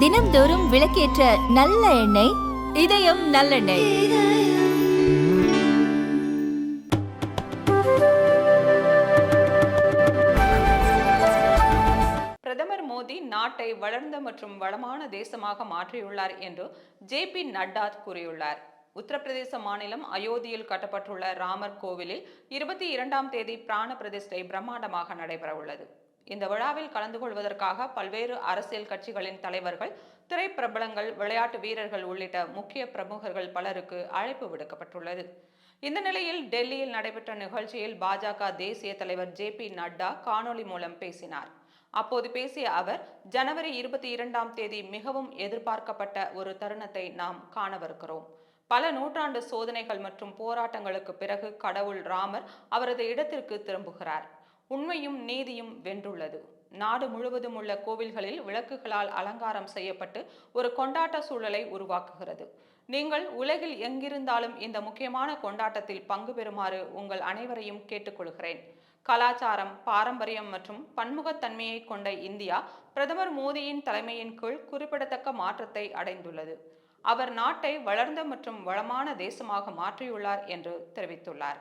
தினம்தோறும் விளக்கேற்ற நல்ல எண்ணெய் இதயம் நல்லெண்ணெய். பிரதமர் மோடி நாட்டை வளர்ந்த மற்றும் வளமான தேசமாக மாற்றியுள்ளார் என்று ஜே பி நட்டா கூறியுள்ளார். உத்தரப்பிரதேச மாநிலம் அயோத்தியில் கட்டப்பட்டுள்ள ராமர் கோவிலில் இருபத்தி இரண்டாம் தேதி பிராண பிரதிஷ்டை பிரம்மாண்டமாக நடைபெறவுள்ளது. இந்த விழாவில் கலந்து கொள்வதற்காக பல்வேறு அரசியல் கட்சிகளின் தலைவர்கள் திரைப்பிரபலங்கள் விளையாட்டு வீரர்கள் உள்ளிட்ட முக்கிய பிரமுகர்கள் பலருக்கு அழைப்பு விடுக்கப்பட்டுள்ளது. இந்த நிலையில் டெல்லியில் நடைபெற்ற நிகழ்ச்சியில் பாஜக தேசிய தலைவர் ஜே பி நட்டா காணொலி மூலம் பேசினார். அப்போது பேசிய அவர் ஜனவரி இருபத்தி இரண்டாம் தேதி மிகவும் எதிர்பார்க்கப்பட்ட ஒரு தருணத்தை நாம் காணவிருக்கிறோம். பல நூற்றாண்டு சோதனைகள் மற்றும் போராட்டங்களுக்கு பிறகு கடவுள் ராமர் அவரது இடத்திற்கு திரும்புகிறார். உண்மையும் நீதியும் வென்றுள்ளது. நாடு முழுவதும் உள்ள கோவில்களில் விளக்குகளால் அலங்காரம் செய்யப்பட்டு ஒரு கொண்டாட்ட சூழலை உருவாக்குகிறது. நீங்கள் உலகில் எங்கிருந்தாலும் இந்த முக்கியமான கொண்டாட்டத்தில் பங்கு பெறுமாறு உங்கள் அனைவரையும் கேட்டுக்கொள்கிறேன். கலாச்சாரம் பாரம்பரியம் மற்றும் பன்முகத்தன்மையை கொண்ட இந்தியா பிரதமர் மோடியின் தலைமையின் கீழ் குறிப்பிடத்தக்க மாற்றத்தை அடைந்துள்ளது. அவர் நாட்டை வளர்ந்த மற்றும் வளமான தேசமாக மாற்றியுள்ளார் என்று தெரிவித்துள்ளார்.